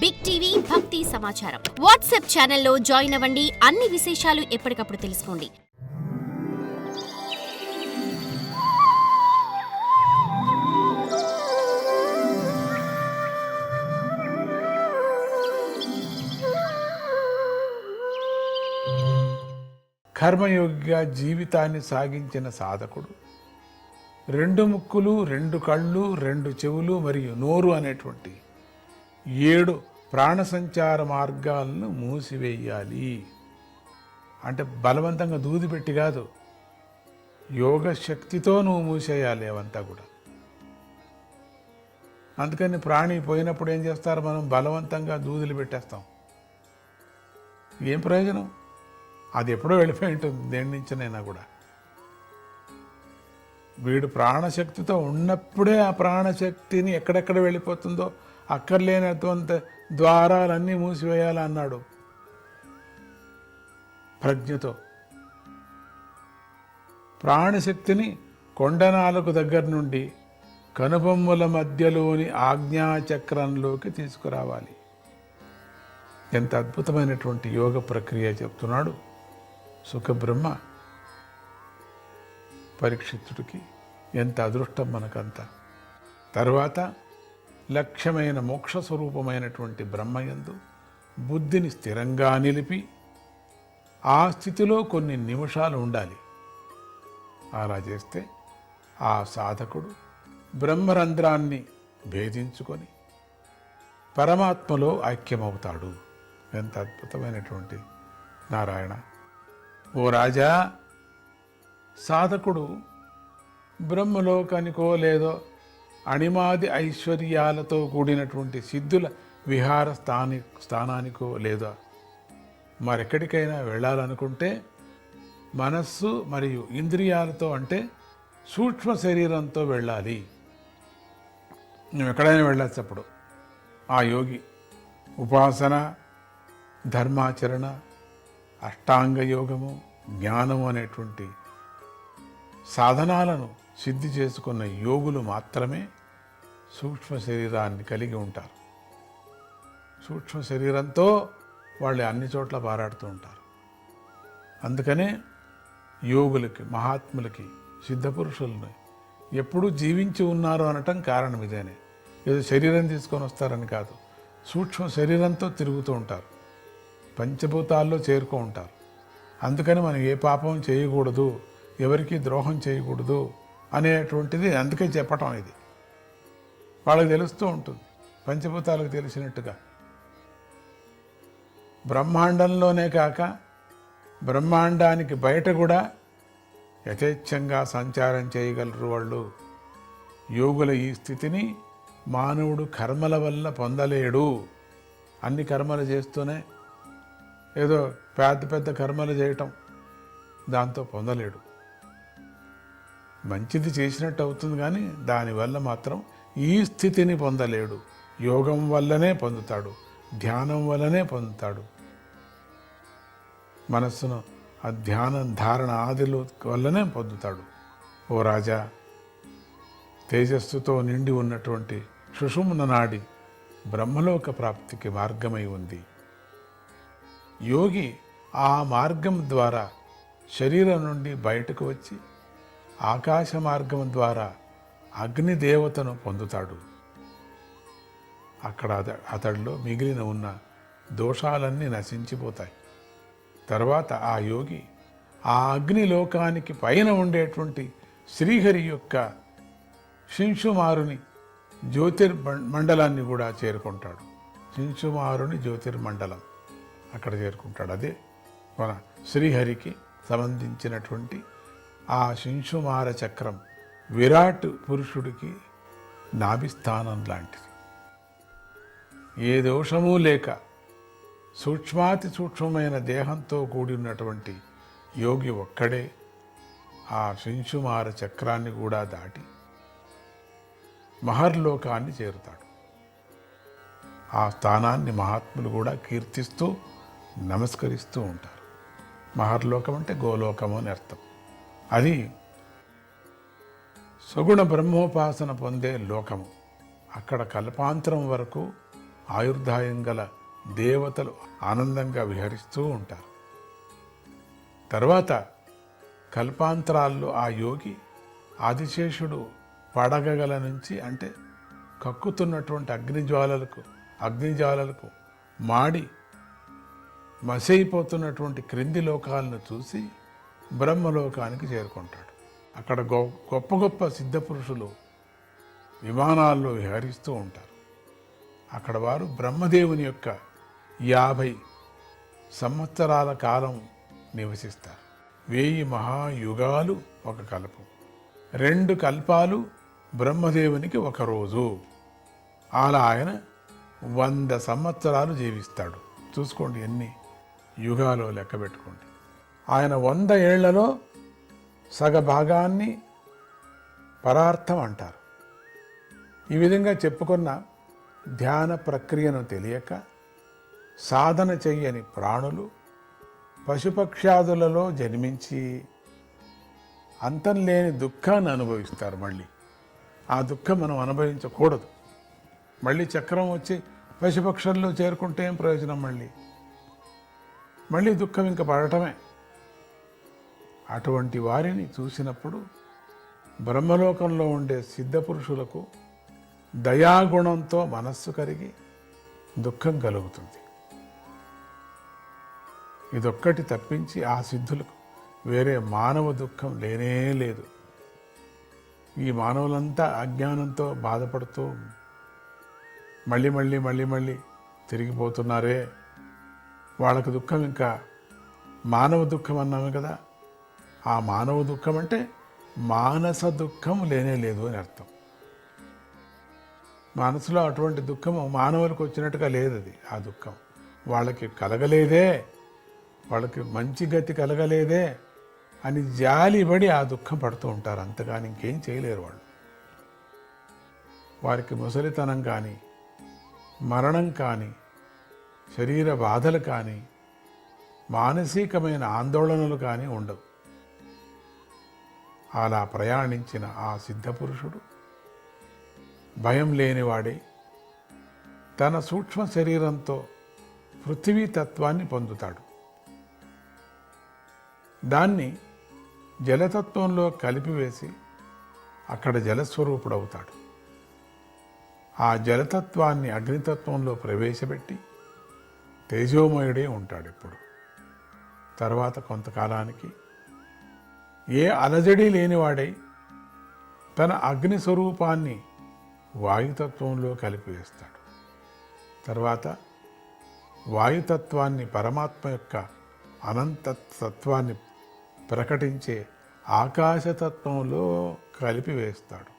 Big TV భక్తి సమాచారం WhatsApp ఛానల్లో జాయిన్ అవ్వండి. అన్ని విశేషాలు ఎప్పటికప్పుడు తెలుసుకోండి. కర్మయోగిగా జీవితాన్ని సాగించిన సాధకుడు. రెండు ముక్కులు రెండు కళ్ళు రెండు చెవులు మరియు నోరు అనేటువంటి ఏడు ప్రాణ సంచార మార్గాలను మూసివేయాలి. అంటే బలవంతంగా దూది పెట్టి కాదు యోగ శక్తితో నువ్వు మూసేయాలి అవంతా కూడా. అందుకని ప్రాణి పోయినప్పుడు ఏం చేస్తారు మనం? బలవంతంగా దూదులు పెట్టేస్తాం. ఏం ప్రయోజనం? అది ఎప్పుడో వెళ్ళిపోయి ఉంటుంది దేని నుంచినైనా కూడా. వీడు ప్రాణశక్తితో ఉన్నప్పుడే ఆ ప్రాణశక్తిని ఎక్కడెక్కడ వెళ్ళిపోతుందో అక్కర్లేనటువంటి ద్వారాలన్నీ మూసివేయాలన్నాడు ప్రజ్ఞతో. ప్రాణశక్తిని కొండనాలకు దగ్గర నుండి కనుబొమ్మల మధ్యలోని ఆజ్ఞాచక్రంలోకి తీసుకురావాలి. ఎంత అద్భుతమైనటువంటి యోగ ప్రక్రియ చెప్తున్నాడు సుఖబ్రహ్మ. పరీక్షితుడికి ఎంత అదృష్టం మనకంతా. తర్వాత లక్ష్యమైన మోక్ష స్వరూపమైనటువంటి బ్రహ్మయందు బుద్ధిని స్థిరంగా నిలిపి ఆ స్థితిలో కొన్ని నిమిషాలు ఉండాలి. అలా చేస్తే ఆ సాధకుడు బ్రహ్మరంధ్రాన్ని భేదించుకొని పరమాత్మలో ఐక్యమవుతాడు. ఎంత అద్భుతమైనటువంటి నారాయణ! ఓ రాజా సాధకుడు బ్రహ్మలోకానికో లేదో అణిమాది ఐశ్వర్యాలతో కూడినటువంటి సిద్ధుల విహార స్థాని స్థానానికో లేదా మరెక్కడికైనా వెళ్ళాలనుకుంటే మనస్సు మరియు ఇంద్రియాలతో అంటే సూక్ష్మ శరీరంతో వెళ్ళాలి. నువ్వు ఎక్కడైనా వెళ్ళచ్చు అప్పుడు. ఆ యోగి ఉపాసన ధర్మాచరణ అష్టాంగ యోగము జ్ఞానము అనేటువంటి సాధనాలను సిద్ధి చేసుకున్న యోగులు మాత్రమే సూక్ష్మ శరీరాన్ని కలిగి ఉంటారు. సూక్ష్మ శరీరంతో వాళ్ళు అన్ని చోట్ల పారాడుతూ ఉంటారు. అందుకనే యోగులకి మహాత్ములకి సిద్ధపురుషులని ఎప్పుడూ జీవించి ఉన్నారు అనటం కారణం ఇదేనే. ఏదో శరీరం తీసుకొని వస్తారని కాదు సూక్ష్మ శరీరంతో తిరుగుతూ ఉంటారు. పంచభూతాల్లో చేరుకో ఉంటారు. అందుకని మనం ఏ పాపం చేయకూడదు ఎవరికి ద్రోహం చేయకూడదు అనేటువంటిది అందుకే చెప్పటం ఇది. వాళ్ళకి తెలుస్తూ ఉంటుంది. పంచభూతాలకు తెలిసినట్టుగా. బ్రహ్మాండంలోనే కాక బ్రహ్మాండానికి బయట కూడా యథేచ్ఛంగా సంచారం చేయగలరు వాళ్ళు. యోగుల ఈ స్థితిని మానవుడు కర్మల వల్ల పొందలేడు. అన్ని కర్మలు చేస్తూనే ఏదో పెద్ద పెద్ద కర్మలు చేయటం దాంతో పొందలేడు. మంచిది చేసినట్టు అవుతుంది కానీ దానివల్ల మాత్రం ఈ స్థితిని పొందలేడు. యోగం వల్లనే పొందుతాడు. ధ్యానం వల్లనే పొందుతాడు. మనస్సును ఆ ధ్యానం ధారణ ఆదిలో వల్లనే పొందుతాడు. ఓ రాజా తేజస్సుతో నిండి ఉన్నటువంటి సుషుమ్న నాడి బ్రహ్మలోక ప్రాప్తికి మార్గమై ఉంది. యోగి ఆ మార్గం ద్వారా శరీరం నుండి బయటకు వచ్చి ఆకాశ మార్గం ద్వారా అగ్నిదేవతను పొందుతాడు. అక్కడ అత అతడిలో మిగిలిన ఉన్న దోషాలన్నీ నశించిపోతాయి. తర్వాత ఆ యోగి ఆ అగ్నిలోకానికి పైన ఉండేటువంటి శ్రీహరి యొక్క శింషుమారుని జ్యోతిర్ మండలాన్ని కూడా చేరుకుంటాడు. శింషుమారుని జ్యోతిర్మండలం అక్కడ చేరుకుంటాడు. అదే మన శ్రీహరికి సంబంధించినటువంటి ఆ శింషుమార చక్రం విరాట్ పురుషుడికి నాభిస్థానం లాంటిది. ఏ దోషము లేక సూక్ష్మాతి సూక్ష్మమైన దేహంతో కూడి ఉన్నటువంటి యోగి ఒక్కడే ఆ శంశుమార చక్రాన్ని కూడా దాటి మహర్లోకాన్ని చేరుతాడు. ఆ స్థానాన్ని మహాత్ములు కూడా కీర్తిస్తూ నమస్కరిస్తూ ఉంటారు. మహర్లోకం అంటే గోలోకము అని అర్థం. అది సగుణ బ్రహ్మోపాసన పొందే లోకము. అక్కడ కల్పాంతరం వరకు ఆయుర్దాయం గల దేవతలు ఆనందంగా విహరిస్తూ ఉంటారు. తర్వాత కల్పాంతరాల్లో ఆ యోగి ఆదిశేషుడు పడగగల నుంచి అంటే కక్కుతున్నటువంటి అగ్నిజ్వాలలకు అగ్నిజ్వాలలకు మాడి మసైపోతున్నటువంటి క్రింది లోకాలను చూసి బ్రహ్మలోకానికి చేరుకుంటాడు. అక్కడ గొ గొప్ప గొప్ప సిద్ధపురుషులు విమానాల్లో విహరిస్తూ ఉంటారు. అక్కడ వారు బ్రహ్మదేవుని యొక్క యాభై సంవత్సరాల కాలం నివసిస్తారు. వేయి మహాయుగాలు ఒక కల్పం. రెండు కల్పాలు బ్రహ్మదేవునికి ఒక రోజు. అలా ఆయన వంద సంవత్సరాలు జీవిస్తాడు. చూసుకోండి ఎన్ని యుగాలు లెక్క పెట్టుకోండి. ఆయన వంద ఏళ్ళలో సగ భాగాన్ని పరార్థం అంటారు. ఈ విధంగా చెప్పుకున్న ధ్యాన ప్రక్రియను తెలియక సాధన చెయ్యని ప్రాణులు పశుపక్ష్యాదులలో జన్మించి అంతం లేని దుఃఖాన్ని అనుభవిస్తారు మళ్ళీ. ఆ దుఃఖం మనం అనుభవించకూడదు. మళ్ళీ చక్రం వచ్చి పశుపక్షుల్లో చేరుకుంటే ఏం ప్రయోజనం మళ్ళీ? మళ్ళీ దుఃఖం ఇంకా పడటమే. అటువంటి వారిని చూసినప్పుడు బ్రహ్మలోకంలో ఉండే సిద్ధపురుషులకు దయాగుణంతో మనస్సు కరిగి దుఃఖం కలుగుతుంది. ఇదొక్కటి తప్పించి ఆ సిద్ధులకు వేరే మానవ దుఃఖం లేనే లేదు. ఈ మానవులంతా అజ్ఞానంతో బాధపడుతూ మళ్ళీ మళ్ళీ మళ్ళీ మళ్ళీ తిరిగిపోతున్నారే. వాళ్ళకు దుఃఖం ఇంకా మానవ దుఃఖం అన్నాము కదా. ఆ మానవ దుఃఖం అంటే మానస దుఃఖం లేనే లేదు అని అర్థం. మనసులో అటువంటి దుఃఖము మానవులకు వచ్చినట్టుగా లేదు అది ఆ దుఃఖం. వాళ్ళకి కలగలేదే వాళ్ళకి మంచి గతి కలగలేదే అని జాలిపడి ఆ దుఃఖం పడుతూ ఉంటారు. అంతగాని ఇంకేం చేయలేరు వాళ్ళు. వారికి ముసలితనం కానీ మరణం కానీ శరీర బాధలు కానీ మానసికమైన ఆందోళనలు కానీ ఉండవు. అలా ప్రయాణించిన ఆ సిద్ధపురుషుడు భయం లేనివాడే తన సూక్ష్మ శరీరంతో పృథివీ తత్వాన్ని పొందుతాడు. దాన్ని జలతత్వంలో కలిపివేసి అక్కడ జలస్వరూపుడవుతాడు. ఆ జలతత్వాన్ని అగ్నితత్వంలో ప్రవేశపెట్టి తేజోమయుడే ఉంటాడు ఇప్పుడు. తర్వాత కొంతకాలానికి ఏ అలజడి లేనివాడై తన అగ్ని స్వరూపాన్ని వాయుతత్వంలో కలిపివేస్తాడు. తర్వాత వాయుతత్వాన్ని పరమాత్మ యొక్క అనంత తత్వాన్ని ప్రకటించే ఆకాశతత్వంలో కలిపివేస్తాడు.